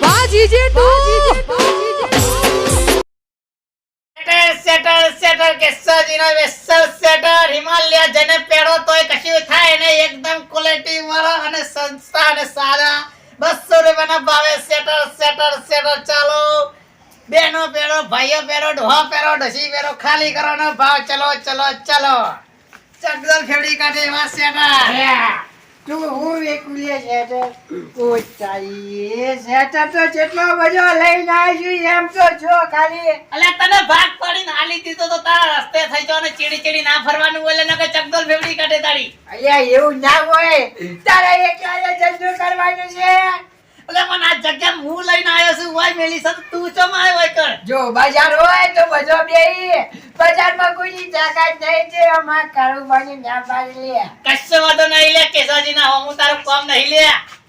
વાહ જીજે તું સેટર સેટર સેટર કેસરજીનો વેસલ સેટર હિમાલય જને પેડો તોય કશું થાય નહીં એકદમ ક્વોલિટી વાળો અને સંસ્થા અને સારા બસો રૂપિયાના ભાવે સેટર સેટર સેટર ચાલો બેનો પેરો ભાઈઓ પેરો ડોહા પેરો ઢસી પેરો ખાલી કરવાનો ભાવ ચલો ચલો ચલો ચકદલ ખેડી કાઢે એવા સેટર તું હું શેટર ઓ તારી શેટર તો જેટલો બધો લઈને આવી એમ તો જો ખાલી. અલ્યા તને ભાગ પડીને હાલી દીધો તો તારા રસ્તે થઈ જો ને ચીડી ચીડી ના ફરવાનું બોલે કે ચકડોલ ફેવડી કાઢે તારી. અહીંયા એવું ના હોય. તારા ક્યારે ધંધો કરવાનું છે. અલે પણ આ જગ્યા હું લઈને આવ્યો છું વાય મેલી સાથે તું ચમ આવ્યો હોય કણ? જો બજાર હોય તો બધો બેહી. બજારમાં કોઈની તાકાત નહીં છે અમાર કાળુભાઈ ના પાડી લે. કશો નહીં લે કેશવજી ના હું તારું કામ નહીં લે.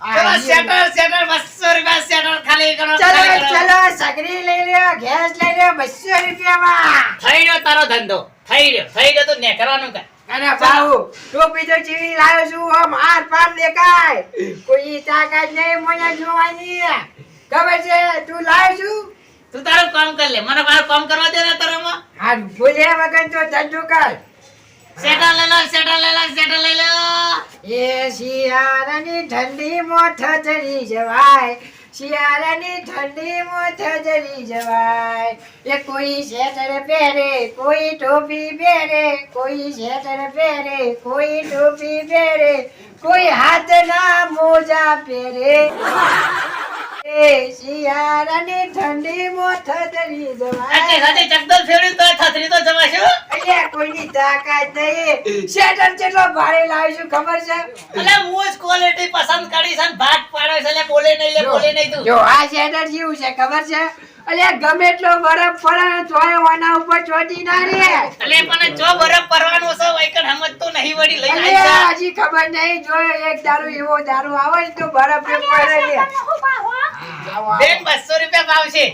ચલો સેટર સેટર બસો રૂપિયા સેટર ખાલી કરો ચલો ચલો સગડી લઈ લ્યો ગેસ લઈ લ્યો બસો રૂપિયામાં. થઈ રહ્યો તારો ધંધો થઈ રહ્યો થઈ રહ્યો ને નેકરવાનું કર. અને બાહુ ટોપી તો ચીવી લાવ્યો છું આમ આર પાર દેખાય. કોઈ તાકાત નહીં મને જોવાની. ખબર છે? તું લાવ્યો છું? તું તારું કામ કર લે. મને મારું કામ કરવા દે ને તારામાં હા ભૂલ્યા વગર તો ધંધો કર. સેટર લઈ લો સેટર લઈ લો સેટર લઈ લો. એ શિયાળાની ઠંડી મોં થથરી જવાય. શિયાળાની ઠંડી થજરી જવાય. એ કોઈ સ્વેટર પહેરે કોઈ ટોપી પહેરે કોઈ સ્વેટર પહેરે કોઈ ટોપી પહેરે કોઈ હાથના મોજા પહેરે. એ શિયાળાની ઠંડી મોં જવાય. ફેરવી તો થથરી તો જવાશું અહીંયા કોઈની તાકાત નહીં. સ્વેટર કેટલો ભારે લાવીશું ખબર છે? એટલે હું જ ક્વોલિટી પસંદ કરીશ અને ભાગ બોલે નહીં લે બોલે નહીં તું. જો આ શેટર જેવું છે ખબર છે? અલે ગમે એટલો બરફ પડે તોય આના ઉપર ચોટી ના રે અલે પણ જો બરફ પડવાનો છે વૈકણ સમજતું નહીં વળી લઈ આવી. હજી ખબર નહીં જો એક દારૂ એવો દારૂ આવે તો બરફ એ પડે લે બેન બસો રૂપિયા ભાવ છે.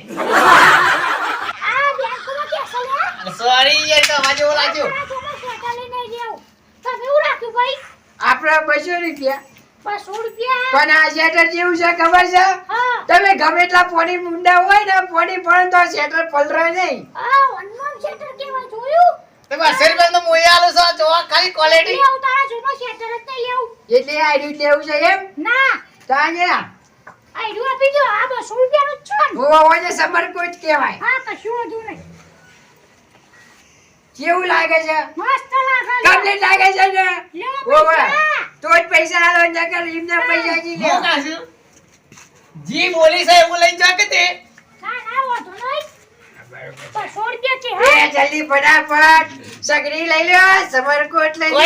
સોરી એ તો માજે ઓલાજો આપણે બસો રૂપિયા. પણ આ શેટર જેવું છે ખબર છે? તમે ગમે એટલા પોણી મુંડા હોય ને પોણી પણ તો શેટર પલરાય નહીં. તો આલું છો ખાલી ક્વોલિટી એટલે આ રીત લેવું છે એમ? તાન્યા હોવા હોય ને. સમરકોટ કહેવાય. કેવું લાગે છે? કમ્પ્લીટ લાગે છે ને? હોવે. તો જ પૈસા આલો નકર એમને પૈસા જી લે હું જી બોલી છે એવું લઈ જા કે તે? એ જલ્દી ફટાફટ. સગડી લઈ લો સમરકોટ લઈ લો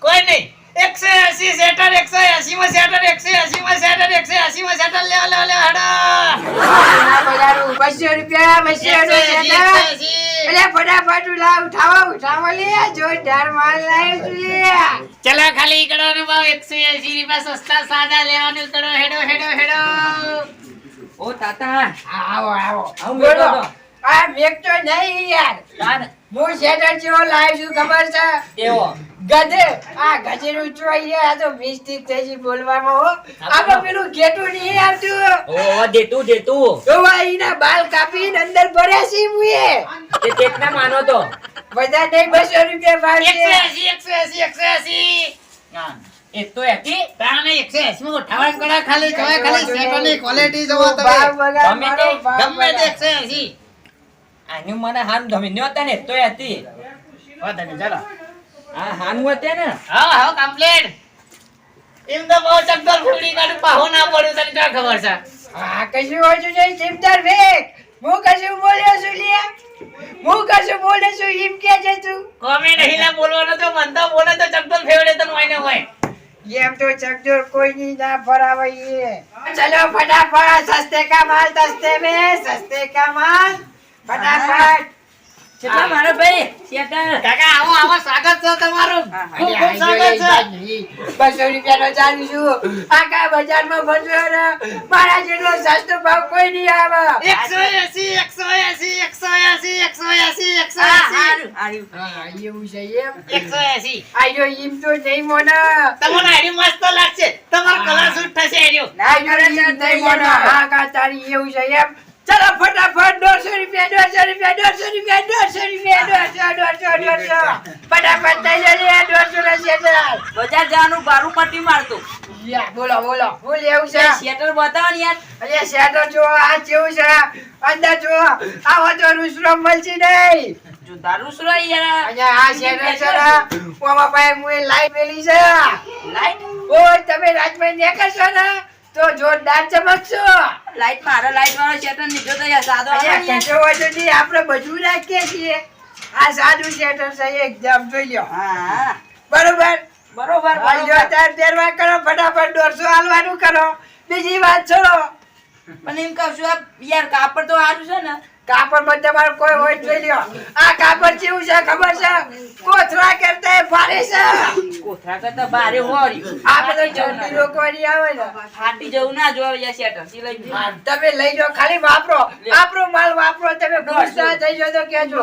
કોઈ નહીં. એકસો એસી સેટર એકસો એસી માં સેટર એકસો એસી માં સેટર એકસો એસી માં સેટર. લેવા લેવા લેવા હેડો. બજારું બસો રૂપિયા બસો રૂપિયા. અરે ફટાફટ ઉલા ઉઠાવો ઉઠાવો લે જોરદાર માલ લાવ્યો છું લે. ચલો ખાલી કરવાનો ભાવ એકસો એસી રૂપિયા સસ્તા સાદા લેવાનું કરો હેડો હેડો હેડો. ઓ તાતા. આવો આવો. આવું બોલો. બેઠો તો. આ મેઘતો નહીં યાર. હું શેટર જેવો લાવ્યો છું ખબર છે? એવો ગધે આ ગધેડું ચોઈએ આ તો મિસ્ટેક થઈ બોલવામાં હો. આપણે પેલું ઘેટું નહીં આવતું. ઓ દેતું દેતું. તો એના બાલ કાપીને અંદર ભર્યા છે મુએ. તે તેટના માનો તો? બધા નહીં બસો રૂપિયા એકસો છે એસી એકસો એસી એકસો એ તો હતી તાણે એકસો એસી માં ઉઠાવવાનું કરો ખાલી જોય ખાલી સેટોની ક્વોલિટી જોવો તમે. ગમે તે, ગમે તે વગર. એકસો એસી. આનું મને હાન ધમી ન હતા ને તોય હતી નહીં, ચાલો. આ હાનું હતા ને? હા હા કમ્પ્લીટ એમ તો બહુ ચકદોર ફૂડી કાઢું પાહો ના પડ્યું તને ક્યાં ખબર છે? આ કશું ઓછું છે ચિમટાર વેક. હું કશું બોલ્યો છું લે હું કશું બોલે છું એમ કે છે તું? કોમે નહીં ના બોલવાનો તો મન તો બોલે તો ચકદોર ફેવડે તો હોય ને હોય. એમ તો ચકચોર કોઈની ના ફરાવે એ ચલો ફટાફટ સસ્તે કા માલ સસ્તે में સસ્તે કા માલ. ફટાફટ. કેટલા મારે ભાઈ શેટર કાકા આવો આવો સ્વાગત છે તમારું. હા, હા. ખૂબ ખૂબ સ્વાગત છે. બસો રૂપિયાનો ચાલુ છું. આખા બજારમાં ફરશો ને. મારા જેટલો સસ્તો ભાવ કોઈ નહીં આવે. એકસો એસી એકસો એસી એકસો એસી એકસો એસી એકસો એસી. હારું, હારું. હા, એવું છે એમ. એકસો એસી. આયો ઈમ તો નહીં મોને. તમને આડી મસ્ત લાગશે. તમારો કલર સૂટ થશે આડ્યો આયો નહીં મોને. હા કા તારી એવું છે એમ. ચલો ફટાફટ દોઢસો રૂપિયા દોઢસો રૂપિયા દોઢસો રૂપિયા દોઢસો રૂપિયા દોઢસો દોઢસો દોઢસો. ફટાફટ થઈ જાય દોઢસો ના શેટર બજાર જવાનું ભારું પટ્ટી મારતું. બોલો બોલો બોલ એવું છે? શેટર બતાવો ને યાર. અરે શેટર જો આ જેવું છે? અંદર જો આવો તો રૂસરો મળશે નહીં. દારૂ યાર. અહીંયા આ શેટર છે ઓમાં પાસે મુએ લાઈટ મેલી છે. લાઈટ? ઓય તમે રાજભાઈ દેખાશો ને? તો જોરદાર ચમકશો. લાઈટ મારો લાઈટ વાળો શેટર નીચો તો સાદો. કશો વાંધો નહીં આપણે બધું રાખીએ છીએ. આ સાદું શેટર છે એકદમ જોઈ લો હા. બરોબર? બરોબર જો બરોબર. પહેરવા કરો ફટાફટ દોઢસો હાલવાનું કરો. બીજી વાત છોડો. પણ એમ કહું છું યાર કાપડ તો સારું છે ને. કાપડમાં તમારે કોઈ હોય જોઈ લ્યો. આ કાપડ કેવું છે ખબર છે? કોથરા કરતા ભારે છે? કોથરા કરતા ભારે હોર્યું. આ બધો જલ્દી રોકવાની આવે ને ફાટી જવું ના જોવે યાર શેટર સિલાઈ ગયું. તમે લઈ જાઓ ખાલી વાપરો. વાપરો માલ વાપરો તમે ગુસ્સા થઈ જાઓ તો કહેજો.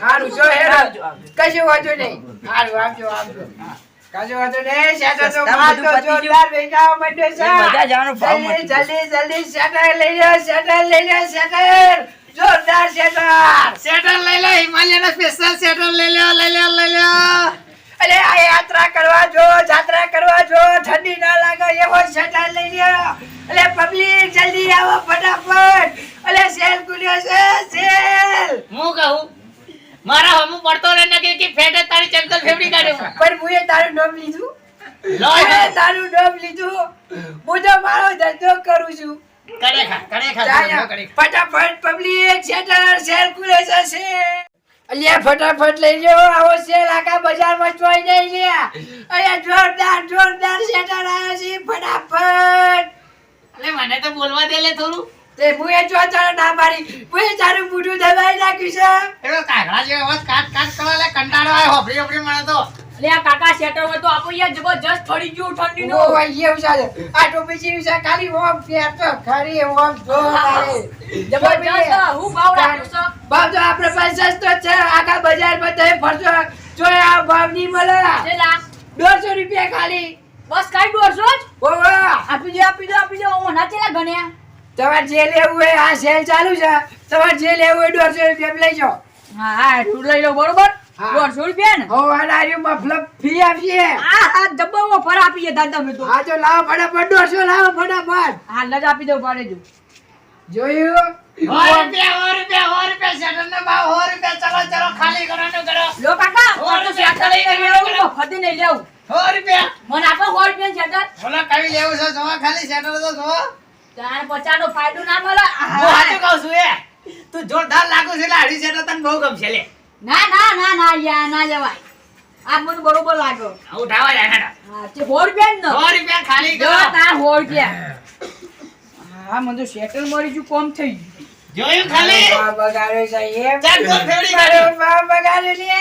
સારું જો હેડો. કશું વાંધો નહીં. હારું આવજો આવજો કશું વાંધો નહીં. શેટર તો માલ તો જોરદાર વેચાવા માંડ્યો છે. એ બધા જવાનો ભાવ જલ્દી જલ્દી સેટર લઈ જાઓ સેટર લઈ જાઓ શેટર જોરદાર સેટર સેટર લઈ લો હિમાલયનો સ્પેશિયલ સેટર લઈ લો લઈ લે લઈ લે અરે આ યાત્રા કરવા જો જાત્રા કરવા જો ઠંડી ના લાગે એવો સેટર લઈ લ્યો. અરે પબ્લિક જલ્દી આવો ફટાફટ. અરે સેલ ખુલ્યો છે સેલ. હું કહું? મારા હમુ પડતો રહે ને કે ફેટે તારી ચંકલ ફેવડી કાઢ્યો પણ મુએ તારું નામ લીધું. લો તારું નામ લીધું. હું તો મારો ધંધો કરું છું. ફટાફટ પબ્લિક શેટર સેલ છે અલ્યા ફટાફટ લઈ જાઓ આવો સેલ આખા બજારમાં ચોઈ નહીં લ્યા અહીંયા જોરદાર જોરદાર શેટર આવ્યો છે ફટાફટ. એટલે મને તો બોલવા દે લે થોડું. તે મુએ જો તારા ના મારી મુએ તારું બુઢું દબાઈ નાખ્યું છે. એવો કાગડા જેવો અવાજ કાટ કાટ કરવા લે કંટાળો આવ્યો હોભળી હોભળી મને તો. લે કાકા સેટર હોય તો આપો યાર જબરજસ્ત પડી ગયું ઠંડીનું. ઓ ભાઈ એવું છે આ ટોપી જેવી છે ખાલી ઓમ ફેર તો ખરી ઓમ જો જબરજસ્ત હું ભાવ રાખ્યો છું. ભાવ તો આપણે પાસે સસ્તો છે આખા બજારમાં તમે ફરજો. જો આ ભાવ નહીં મળે. ચેલા દોઢસો રૂપિયા ખાલી. બસ કાઈ દોઢસો જ. ઓહો આપી દો આપી દો આપી દો. ઓના ચેલા ગણ્યા. તમારે જે લેવું હોય આ સેલ ચાલુ છે. તમારે જે લેવું હોય દોઢસો રૂપિયા લઈ જાઓ. હા હા તું લઈ લો બરોબર. દોઢસો રૂપિયા ને? હો અનાર્યું મફલબ ફી આપીએ. હા હા ડબ્બો ઓફર આપીએ દાદા મેં તો. હા તો લાવો ફટાફટ દોઢસો લાવો ફટાફટ. હાલ જ આપી દો પાડે જો. જોયું? સો રૂપિયા રૂપિયા સો રૂપિયા નો સો રૂપિયા ચલો ચલો ખાલી કરો. લો કાકા સો હું શેટર રૂપિયા નહીં લેવું સો રૂપિયા. મને આપો સો રૂપિયા શેટર કઈ લેવું છે? જોવા ખાલી સેટર તો તાર પચાનો ફાયદો ના મળે. હું સાચું કહું છું એ. તું જોરદાર લાગુ છે એટલે અઢી સેટર તને બહુ ગમશે લે. ના ના ના ના યા ના જવાય આ મને બરોબર લાગ્યો ઉઠાવા જાય ના હા તે હોર બેન નો. હોર રૂપિયા ખાલી જો કરો. તાર સો રૂપિયા હા. મને તો સેટલ મરી ગયું કોમ થઈ જોયું ખાલી? બા બગાડે છે એમ. ચાલ તો ફેડી મારો બા બગાડે લે.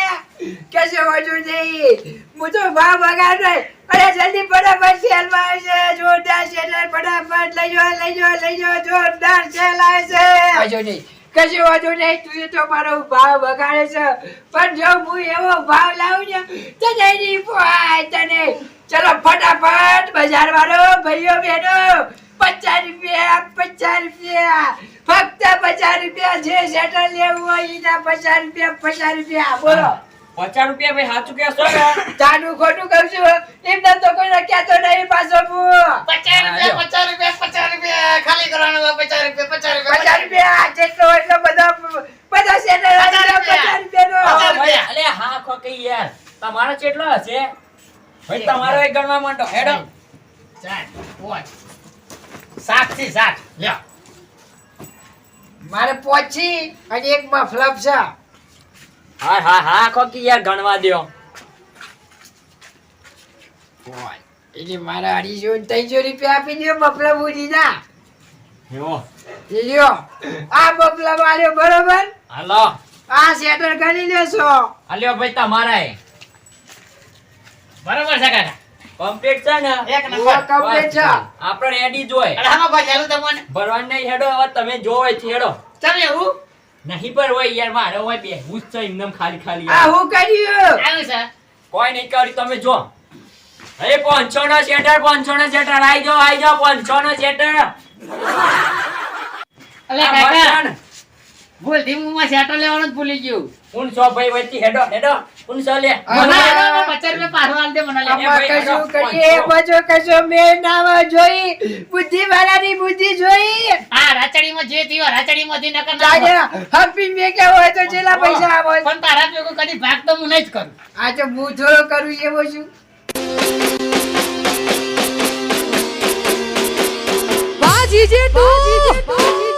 લે છે વાજુ નહીં. હું તો બા બગાડે. અરે જલ્દી ફટાફટ સેલમાં છે જોરદાર સેલ. ફટાફટ લઈ જાઓ લઈ જાઓ લઈ જાઓ. જોરદાર સેલ આવે છે વાંધો નહીં. કશો વાંધો નહીં, તું તો મારો ભાવ બગાડે છે. પણ જો હું એવો ભાવ લાવું ને, તો નહીં પોહાય તને. ચલો, ફટાફટ બજાર વાળો ભાઈઓ, બહેનો, પચાસ રૂપિયા પચાસ રૂપિયા. ફક્ત પચાસ રૂપિયા જે સેટર લેવું હોય, એના પચાસ રૂપિયા પચાસ રૂપિયા. બોલો. પચાસ રૂપિયા ભાઈ સાચું કે ને? તાનું ખોટું કહું છું. એમને તો કોઈ કહેતો નહીં પાછો પચાસ રૂપિયા પચાસ રૂપિયા પચાસ રૂપિયા. ખાલી કરવાનું પચાસ રૂપિયા પચાસ રૂપિયા પચાસ રૂપિયા જેટલો એટલો બધો બધા સેટર પચાસ રૂપિયા. અલે હા ખોકી યાર. તમારો કેટલો હશે? ભાઈ તમારો એક ગણવા માંડો. હેડો. ચાર, પાંચ. સાતથી સાત. લ્યો. મારે પોચી અને એક મફલબ છે હા હા હા કોકી યાર ગણવા દ્યો. એટલે મારે અઢીસો ત્રણસો રૂપિયા આપી દો મફલબ ઉડી ના લ્યો. આ મફલબ આલ્યો બરોબર? હાલો. આ સેટર ગણી લેશો. હાલ્યો ભાઈ તમારાય. બરોબર છે કાકા. કમ્પ્લીટ છે ને? એક નંબર. complete છે. આપણે રેડી જોય અરે હામાં ભાઈ ચાલુ તમને. ભરવાનું નહીં હેડો હવે તમે જોવે છે હેડો. તમે એવું? નહીં પર હોય યાર મારે હોય બેહવું જ છે એમનેમ ખાલી ખાલી આ હું કર્યું? આવ્યું છે? કોઈ નહીં કર્યું તમે જો. અરે પાંચસો નો સેટર પાંચસો નો સેટર આઈ જાઓ આઈ જાઓ પાંચસો નો સેટર અલે કાકા બોલ ધીમું માં સેટર લેવાનું જ ભૂલી ગયું. હું ભાઈ વચ્ચે હેડો હેડો હું લે. મને હા. આનો રૂપિયા પાછો દે મને લે. આમાં આમાં ભાઈ, કશું કરીએ પાંચસો. કશો મેળ ના જોઈ બુદ્ધિ વાળાની બુદ્ધિ જોઈ. હા રાચડીમાં જે થયો રાચડીમાંથી નકર લાગે હમ્પી મે કે હોય તો જેલા પૈસા આવો. પણ તારા કદી ભાગ તો હું નહીં જ કરું. આ તો હું થોડો કરું એવો છું. બાજી જેઠું